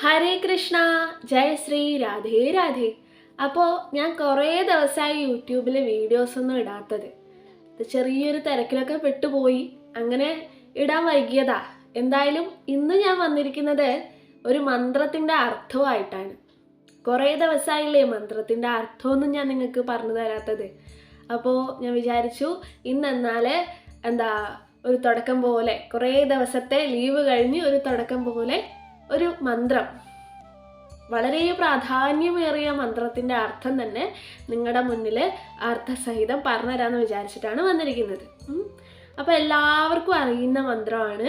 ഹരേ കൃഷ്ണ. ജയ ശ്രീ രാധേ രാധേ. അപ്പോൾ ഞാൻ കുറേ ദിവസമായി യൂട്യൂബിൽ വീഡിയോസ് ഒന്നും ഇടാത്തത് ചെറിയൊരു തിരക്കിലൊക്കെ പെട്ടുപോയി. അങ്ങനെ ഇടാൻ വൈകിയതാ. എന്തായാലും ഇന്ന് ഞാൻ വന്നിരിക്കുന്നത് ഒരു മന്ത്രത്തിന്റെ അർത്ഥമായിട്ടാണ് കുറേ ദിവസമായില്ലേ മന്ത്രത്തിന്റെ അർത്ഥമൊന്നും ഞാൻ നിങ്ങൾക്ക് പറഞ്ഞു തരാത്തത്. അപ്പോൾ ഞാൻ വിചാരിച്ചു ഇന്ന് എന്നാൽ എന്താ ഒരു തുടക്കം പോലെ കുറേ ദിവസത്തെ ലീവ് കഴിഞ്ഞ് ഒരു തുടക്കം പോലെ ഒരു മന്ത്രം. വളരെ പ്രാധാന്യമേറിയ മന്ത്രത്തിന്റെ അർത്ഥം തന്നെ നിങ്ങളുടെ മുന്നിൽ അർത്ഥസഹിതം പറഞ്ഞുതരാമെന്ന് വിചാരിച്ചിട്ടാണ് വന്നിരിക്കുന്നത്. അപ്പം അപ്പോൾ എല്ലാവർക്കും അറിയുന്ന മന്ത്രമാണ്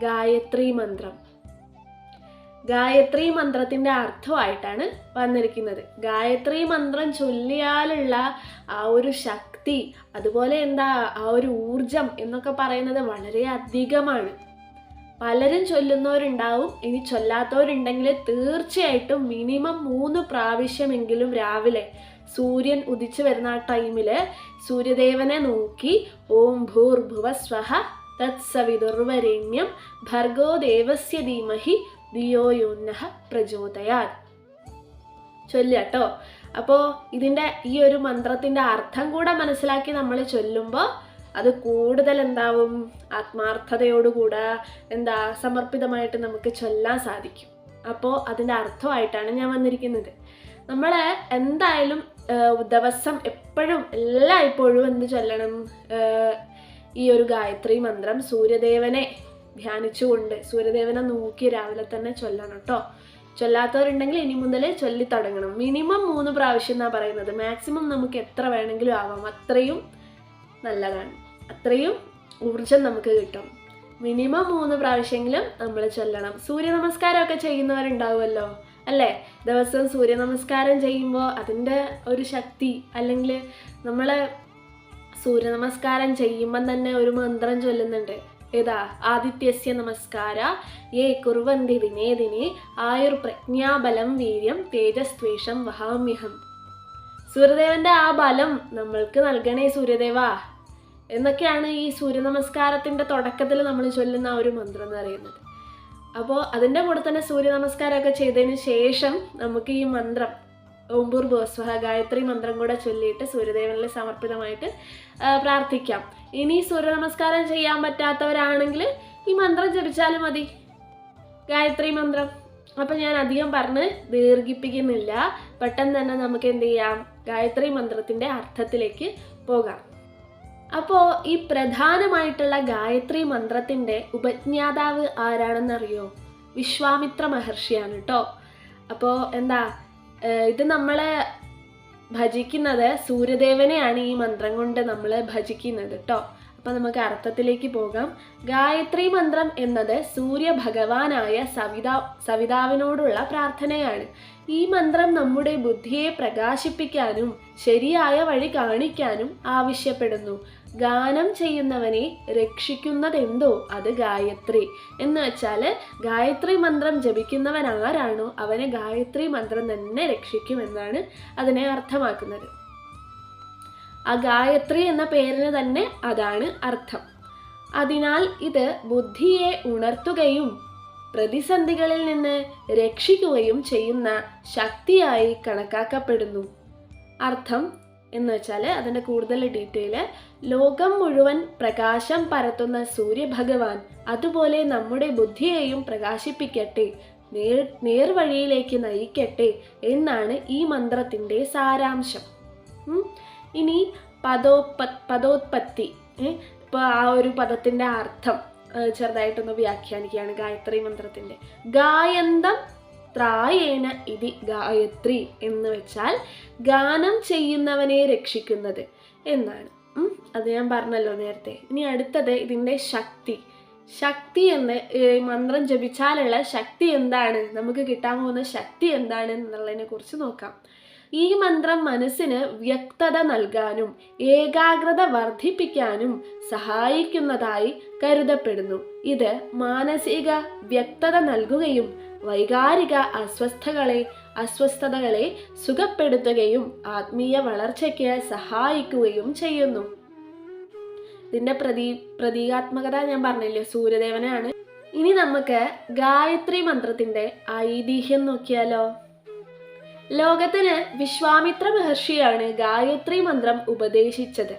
ഗായത്രി മന്ത്രം. ഗായത്രി മന്ത്രത്തിന്റെ അർത്ഥമായിട്ടാണ് വന്നിരിക്കുന്നത്. ഗായത്രി മന്ത്രം ചൊല്ലിയാലുള്ള ആ ഒരു ശക്തി അതുപോലെ എന്താ ആ ഒരു ഊർജം എന്നൊക്കെ പറയുന്നത് വളരെ അധികമാണ്. പലരും ചൊല്ലുന്നവരുണ്ടാവും. ഇനി ചൊല്ലാത്തവരുണ്ടെങ്കിൽ തീർച്ചയായിട്ടും മിനിമം മൂന്ന് പ്രാവശ്യമെങ്കിലും രാവിലെ സൂര്യൻ ഉദിച്ചു വരുന്ന ആ ടൈമിൽ സൂര്യദേവനെ നോക്കി ഓം ഭൂർഭുവ സ്വഹ തത്സവിതുർവരേണ്യം ഭർഗോ ദേവസ്യ ധീമഹി ദിയോയോന്ന പ്രചോദയാത്. ചൊല്ലിട്ടോ അപ്പോൾ ഇതിന്റെ ഈ ഒരു മന്ത്രത്തിന്റെ അർത്ഥം കൂടെ മനസ്സിലാക്കി നമ്മൾ ചൊല്ലുമ്പോൾ അത് കൂടുതൽ എന്താവും ആത്മാർത്ഥതയോടുകൂടെ എന്താ സമർപ്പിതമായിട്ട് നമുക്ക് ചൊല്ലാൻ സാധിക്കും. അപ്പോൾ അതിന്റെ അർത്ഥമായിട്ടാണ് ഞാൻ വന്നിരിക്കുന്നത്. നമ്മൾ എന്തായാലും ദിവസം എപ്പോഴും എല്ലാ ഇപ്പോഴും എന്ത് ചൊല്ലണം? ഈ ഒരു ഗായത്രി മന്ത്രം സൂര്യദേവനെ ധ്യാനിച്ചുകൊണ്ട് സൂര്യദേവനെ നോക്കി രാവിലെ തന്നെ ചൊല്ലണം കേട്ടോ ചൊല്ലാത്തവരുണ്ടെങ്കിൽ ഇനി മുതൽ ചൊല്ലി തുടങ്ങണം. മിനിമം മൂന്ന് പ്രാവശ്യം എന്നാണ് പറയുന്നത്. മാക്സിമം നമുക്ക് എത്ര വേണമെങ്കിലും ആവാം. അത്രയും നല്ലതാണ്. അത്രയും ഊർജം നമുക്ക് കിട്ടും. മിനിമം മൂന്ന് പ്രാവശ്യമെങ്കിലും നമ്മൾ ചൊല്ലണം. സൂര്യ നമസ്കാരമൊക്കെ ചെയ്യുന്നവരുണ്ടാവുമല്ലോ? അല്ലേ? ദിവസം സൂര്യ നമസ്കാരം ചെയ്യുമ്പോൾ അതിന്റെ ഒരു ശക്തി അല്ലെങ്കിൽ നമ്മൾ സൂര്യ നമസ്കാരം ചെയ്യുമ്പം തന്നെ ഒരു മന്ത്രം ചൊല്ലുന്നുണ്ട്. ഏതാ? ആദിത്യസ്യ നമസ്കാര ഏ കുറുവന്തി ദിനേ ദിനേ ആയുർ പ്രജ്ഞാബലം വീര്യം തേജസ്ത്വേഷം വഹാമ്യഹം. സൂര്യദേവന്റെ ആ ബലം നമ്മൾക്ക് നൽകണേ സൂര്യദേവ. എന്നൊക്കെയാണ് ഈ സൂര്യ നമസ്കാരത്തിന്റെ തുടക്കത്തിൽ നമ്മൾ ചൊല്ലുന്ന ആ ഒരു മന്ത്രം എന്ന് പറയുന്നത്. അപ്പോൾ അതിന്റെ കൂടെ തന്നെ സൂര്യ നമസ്കാരമൊക്കെ ചെയ്തതിന് ശേഷം നമുക്ക് ഈ മന്ത്രം ഓംപൂർ ബോസ്വഹ ഗായത്രി മന്ത്രം കൂടെ ചൊല്ലിയിട്ട് സൂര്യദേവനിൽ സമർപ്പിതമായിട്ട് പ്രാർത്ഥിക്കാം. ഇനി സൂര്യ നമസ്കാരം ചെയ്യാൻ പറ്റാത്തവരാണെങ്കിൽ ഈ മന്ത്രം ജപിച്ചാലും മതി. ഗായത്രി മന്ത്രം. അപ്പം ഞാൻ അധികം പറഞ്ഞ് ദീർഘിപ്പിക്കുന്നില്ല. പെട്ടെന്ന് തന്നെ നമുക്ക് എന്ത് ചെയ്യാം? ഗായത്രി മന്ത്രത്തിന്റെ അർത്ഥത്തിലേക്ക് പോകാം. അപ്പോൾ ഈ പ്രധാനമായിട്ടുള്ള ഗായത്രി മന്ത്രത്തിന്റെ ഉപജ്ഞാതാവ് ആരാണെന്നറിയോ? വിശ്വാമിത്ര മഹർഷിയാണ് കേട്ടോ അപ്പോൾ എന്താ ഇത് നമ്മൾ ഭജിക്കുന്നത് സൂര്യദേവനെയാണ് ഈ മന്ത്രം കൊണ്ട് നമ്മൾ ഭജിക്കുന്നത് കേട്ടോ അപ്പം നമുക്ക് അർത്ഥത്തിലേക്ക് പോകാം. ഗായത്രി മന്ത്രം എന്നത് സൂര്യഭഗവാനായ സവിതാ സവിതാവിനോടുള്ള പ്രാർത്ഥനയാണ്. ഈ മന്ത്രം നമ്മുടെ ബുദ്ധിയെ പ്രകാശിപ്പിക്കാനും ശരിയായ വഴി കാണിക്കാനും ആവശ്യപ്പെടുന്നു. ഗാനം ചെയ്യുന്നവനെ രക്ഷിക്കുന്നതെന്തോ? അത് ഗായത്രി. എന്ന് വെച്ചാൽ ഗായത്രി മന്ത്രം ജപിക്കുന്നവൻ ആരാണോ അവനെ ഗായത്രി മന്ത്രം തന്നെ രക്ഷിക്കുമെന്നാണ് അതിനെ അർത്ഥമാക്കുന്നത്. ആ ഗായത്രി എന്ന പേരിന് തന്നെ അതാണ് അർത്ഥം. അതിനാൽ ഇത് ബുദ്ധിയെ ഉണർത്തുകയും പ്രതിസന്ധികളിൽ നിന്ന് രക്ഷിക്കുകയും ചെയ്യുന്ന ശക്തിയായി കണക്കാക്കപ്പെടുന്നു. അർത്ഥം എന്ന് വെച്ചാൽ അതിന്റെ കൂടുതൽ ഡീറ്റെയിൽ ലോകം മുഴുവൻ പ്രകാശം പരത്തുന്ന സൂര്യഭഗവാൻ അതുപോലെ നമ്മുടെ ബുദ്ധിയെയും പ്രകാശിപ്പിക്കട്ടെ നേർ നേർവഴിയിലേക്ക് നയിക്കട്ടെ എന്നാണ് ഈ മന്ത്രത്തിന്റെ സാരാംശം. ഇനി പദോപ പദോത്പത്തി ഇപ്പോൾ ആ ഒരു പദത്തിന്റെ അർത്ഥം ചെറുതായിട്ടൊന്ന് വ്യാഖ്യാനിക്കുകയാണ് ഗായത്രി മന്ത്രത്തിന്റെ ഗായന്തം ത്രായേന ഇതി ഗായത്രി എന്ന് വെച്ചാൽ ഗാനം ചെയ്യുന്നവനെ രക്ഷിക്കുന്നത് എന്നാണ്. അത് ഞാൻ പറഞ്ഞല്ലോ നേരത്തെ. ഇനി അടുത്തത് ഇതിന്റെ ശക്തി. ശക്തി എന്ന് മന്ത്രം ജപിച്ചാലുള്ള ശക്തി എന്താണ്? നമുക്ക് കിട്ടാൻ പോകുന്ന ശക്തി എന്താണ് എന്നുള്ളതിനെ കുറിച്ച് നോക്കാം. ഈ മന്ത്രം മനസ്സിന് വ്യക്തത നൽകാനും ഏകാഗ്രത വർദ്ധിപ്പിക്കാനും സഹായിക്കുന്നതായി കരുതപ്പെടുന്നു. ഇത് മാനസിക വ്യക്തത നൽകുകയും വൈകാരിക അസ്വസ്ഥകളെ അസ്വസ്ഥതകളെ സുഖപ്പെടുത്തുകയും ആത്മീയ വളർച്ചയ്ക്ക് സഹായിക്കുകയും ചെയ്യുന്നു. ഇതിന്റെ പ്രതീ പ്രതീകാത്മകത ഞാൻ പറഞ്ഞില്ലേ സൂര്യദേവനാണ് ഇനി നമുക്ക് ഗായത്രി മന്ത്രത്തിന്റെ ഐതിഹ്യം നോക്കിയാലോ. ലോകത്തിന് വിശ്വാമിത്ര മഹർഷിയാണ് ഗായത്രി മന്ത്രം ഉപദേശിച്ചത്.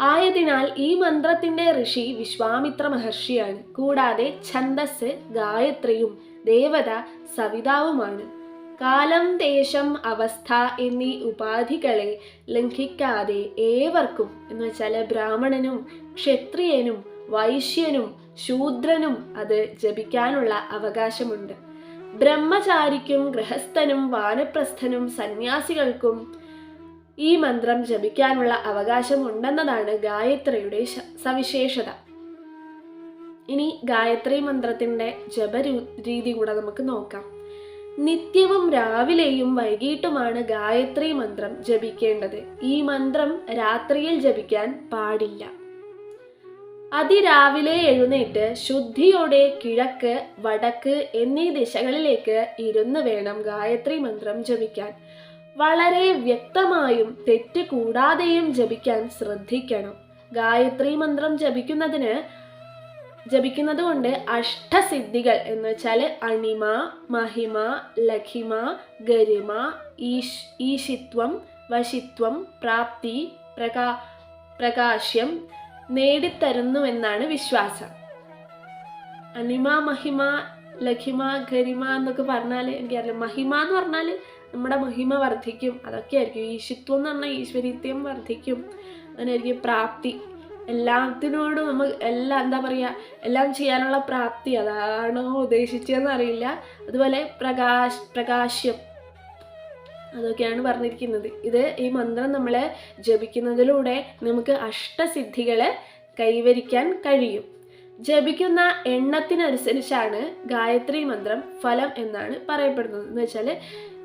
ആയതിനാൽ ഈ മന്ത്രത്തിന്റെ ഋഷി വിശ്വാമിത്ര മഹർഷിയാണ് കൂടാതെ ഛന്ദസ് ഗായത്രിയും ദേവത സവിതാവുമാണ്. കാലം ദേശം അവസ്ഥ എന്നീ ഉപാധികളെ ലംഘിക്കാതെ ഏവർക്കും എന്ന് വെച്ചാൽ ബ്രാഹ്മണനും ക്ഷത്രിയനും വൈശ്യനും ശൂദ്രനും അത് ജപിക്കാനുള്ള അവകാശമുണ്ട്. ബ്രഹ്മചാരിക്കും ഗൃഹസ്ഥനും വാനപ്രസ്ഥനും സന്യാസികൾക്കും ഈ മന്ത്രം ജപിക്കാനുള്ള അവകാശം ഉണ്ടെന്നതാണ് ഗായത്രിയുടെ സവിശേഷത. ഇനി ഗായത്രി മന്ത്രത്തിന്റെ ജപ രീതി കൂടെ നമുക്ക് നോക്കാം. നിത്യവും രാവിലെയും വൈകിട്ടുമാണ് ഗായത്രി മന്ത്രം ജപിക്കേണ്ടത്. ഈ മന്ത്രം രാത്രിയിൽ ജപിക്കാൻ പാടില്ല. അതിരാവിലെ എഴുന്നേറ്റ് ശുദ്ധിയോടെ കിഴക്ക് വടക്ക് എന്നീ ദിശകളിലേക്ക് ഇരുന്ന് വേണം ഗായത്രി മന്ത്രം ജപിക്കാൻ. വളരെ വ്യക്തമായും തെറ്റ് കൂടാതെയും ജപിക്കാൻ ശ്രദ്ധിക്കണം. ഗായത്രി മന്ത്രം ജപിക്കുന്നതിന് ജപിക്കുന്നത് കൊണ്ട് അഷ്ടസിദ്ധികൾ എന്ന് വെച്ചാൽ അണിമ മഹിമ ലഖിമ ഗരിമ ഈശ് ഈശിത്വം വശിത്വം പ്രാപ്തി പ്രകാ പ്രകാശ്യം നേടിത്തരുന്നുവെന്നാണ് വിശ്വാസം. അണിമ മഹിമ ലഖിമ ഗരിമ എന്നൊക്കെ പറഞ്ഞാൽ എനിക്കറിയില്ല മഹിമ എന്ന് പറഞ്ഞാൽ നമ്മുടെ മഹിമ വർദ്ധിക്കും. അതൊക്കെയായിരിക്കും. ഈശിത്വം എന്ന് പറഞ്ഞാൽ ഈശ്വരീത്യം വർദ്ധിക്കും. അങ്ങനെയായിരിക്കും പ്രാപ്തി. എല്ലാത്തിനോടും നമ്മൾ എല്ലാം എന്താ പറയുക എല്ലാം ചെയ്യാനുള്ള പ്രാപ്തി. അതാണോ ഉദ്ദേശിച്ചതെന്ന് അറിയില്ല. അതുപോലെ പ്രകാശ് പ്രകാശ്യം. അതൊക്കെയാണ് പറഞ്ഞിരിക്കുന്നത്. ഇത് ഈ മന്ത്രം നമ്മൾ ജപിക്കുന്നതിലൂടെ നമുക്ക് അഷ്ടസിദ്ധികളെ കൈവരിക്കാൻ കഴിയും. ജപിക്കുന്ന എണ്ണത്തിനനുസരിച്ചാണ് ഗായത്രി മന്ത്രം ഫലം എന്നാണ് പറയപ്പെടുന്നത്. എന്ന് വെച്ചാൽ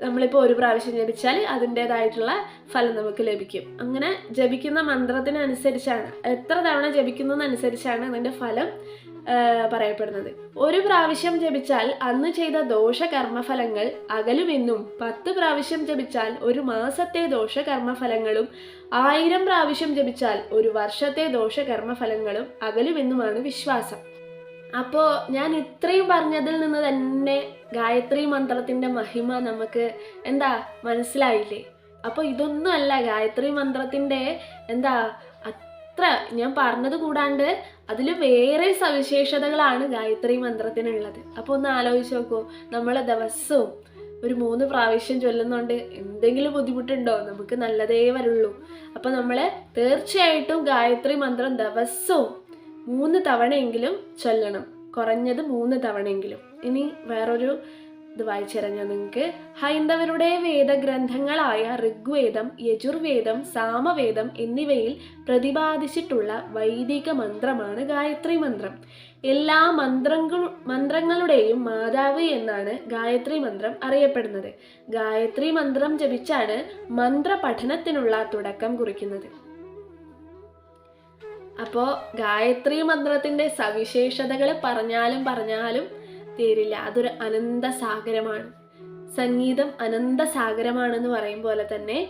നമ്മളിപ്പോൾ ഒരു പ്രാവശ്യം ജപിച്ചാൽ അതിന്റെതായിട്ടുള്ള ഫലം നമുക്ക് ലഭിക്കും. അങ്ങനെ ജപിക്കുന്ന മന്ത്രത്തിനനുസരിച്ചാണ് എത്ര തവണ ജപിക്കുന്നതനുസരിച്ചാണ് അതിന്റെ ഫലം പറയപ്പെടുന്നത്. ഒരു പ്രാവശ്യം ജപിച്ചാൽ അന്ന് ചെയ്ത ദോഷകർമ്മഫലങ്ങൾ അകലുമെന്നും പത്ത് പ്രാവശ്യം ജപിച്ചാൽ ഒരു മാസത്തെ ദോഷകർമ്മഫലങ്ങളും ആയിരം പ്രാവശ്യം ജപിച്ചാൽ ഒരു വർഷത്തെ ദോഷകർമ്മഫലങ്ങളും അകലുമെന്നുമാണ് വിശ്വാസം. അപ്പോൾ ഞാൻ ഇത്രയും പറഞ്ഞതിൽ നിന്ന് തന്നെ ഗായത്രി മന്ത്രത്തിന്റെ മഹിമ നമുക്ക് എന്താ മനസ്സിലായില്ലേ? അപ്പോൾ ഇതൊന്നുമല്ല ഗായത്രി മന്ത്രത്തിന്റെ എന്താ അത്ര ഞാൻ പറഞ്ഞത് കൂടാണ്ട് അതിൽ വേറെ സവിശേഷതകളാണ് ഗായത്രി മന്ത്രത്തിനുള്ളത്. അപ്പോൾ ഒന്ന് ആലോചിച്ച് നോക്കൂ നമ്മൾ ദിവസവും ഒരു മൂന്ന് പ്രാവശ്യം ചൊല്ലുന്നുണ്ട് എന്തെങ്കിലും ബുദ്ധിമുട്ടുണ്ടോ? നമുക്ക് നല്ലതേ വരുള്ളൂ. അപ്പോൾ നമ്മൾ തീർച്ചയായിട്ടും ഗായത്രി മന്ത്രം ദിവസവും മൂന്ന് തവണയെങ്കിലും ചൊല്ലണം. കുറഞ്ഞത് മൂന്ന് തവണയെങ്കിലും. ഇനി വേറൊരു ഇത് വായിച്ചുതരാം ഞാൻ നിങ്ങൾക്ക് ഹൈന്ദവരുടെ വേദഗ്രന്ഥങ്ങളായ ഋഗ്വേദം യജുർവേദം സാമവേദം എന്നിവയിൽ പ്രതിപാദിച്ചിട്ടുള്ള വൈദിക മന്ത്രമാണ് ഗായത്രി മന്ത്രം. എല്ലാ മന്ത്രങ്ങൾ മന്ത്രങ്ങളുടെയും മാതാവ് എന്നാണ് ഗായത്രി മന്ത്രം അറിയപ്പെടുന്നത്. ഗായത്രി മന്ത്രം ജപിച്ചാണ് മന്ത്രപഠനത്തിനുള്ള തുടക്കം കുറിക്കുന്നത്. അപ്പോൾ ഗായത്രി മന്ത്രത്തിന്റെ സവിശേഷതകൾ പറഞ്ഞാലും പറഞ്ഞാലും തീരില്ല. അതൊരു അനന്ത സാഗരമാണ്. സംഗീതം അനന്ത സാഗരമാണെന്ന് പറയും പോലെ തന്നെ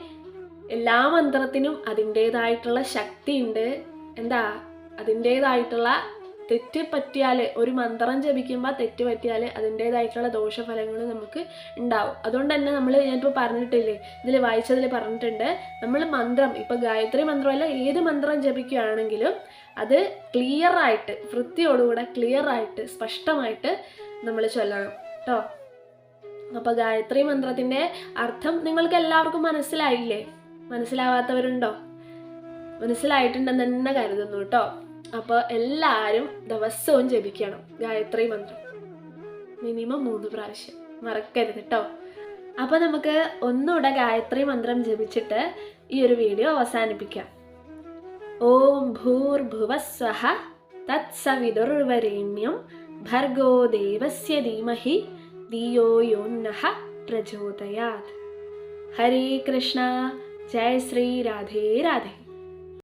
എല്ലാ മന്ത്രത്തിനും അതിന്റേതായിട്ടുള്ള ശക്തിയുണ്ട്. എന്താ? അതിന്റേതായിട്ടുള്ള തെറ്റ് പറ്റിയാൽ ഒരു മന്ത്രം ജപിക്കുമ്പോൾ തെറ്റ് പറ്റിയാൽ അതിന്റേതായിട്ടുള്ള ദോഷഫലങ്ങൾ നമുക്ക് ഉണ്ടാവും. അതുകൊണ്ട് തന്നെ നമ്മൾ ഞാനിപ്പോൾ പറഞ്ഞിട്ടില്ലേ ഇതിൽ വായിച്ചതിൽ പറഞ്ഞിട്ടുണ്ട് നമ്മൾ മന്ത്രം ഇപ്പോൾ ഗായത്രി മന്ത്രമല്ല ഏത് മന്ത്രം ജപിക്കുകയാണെങ്കിലും അത് ക്ലിയറായിട്ട് വൃത്തിയോടുകൂടെ ക്ലിയർ ആയിട്ട് സ്പഷ്ടമായിട്ട് നമ്മൾ ചൊല്ലണം. കേട്ടോ അപ്പോൾ ഗായത്രി മന്ത്രത്തിന്റെ അർത്ഥം നിങ്ങൾക്ക് എല്ലാവർക്കും മനസ്സിലായില്ലേ? മനസ്സിലാവാത്തവരുണ്ടോ? മനസ്സിലായിട്ടുണ്ടെന്ന് തന്നെ കരുതുന്നു കേട്ടോ അപ്പോൾ എല്ലാവരും ദിവസവും ജപിക്കണം. ഗായത്രി മന്ത്രം. മിനിമം മൂന്ന് പ്രാവശ്യം. മറക്കരുത് കേട്ടോ അപ്പോൾ നമുക്ക് ഒന്നുകൂടെ ഗായത്രി മന്ത്രം ജപിച്ചിട്ട് ഈ ഒരു വീഡിയോ അവസാനിപ്പിക്കാം. ഓം ഭൂർഭുവസ്വഹ തത്സവിതുർവരേണ്യം ഭർഗോ ദേവസ്യ ധീമഹി ധിയോ യോന്നഹ പ്രചോദയാത്. ഹരേ കൃഷ്ണ. ജയ ശ്രീ രാധേ രാധേ.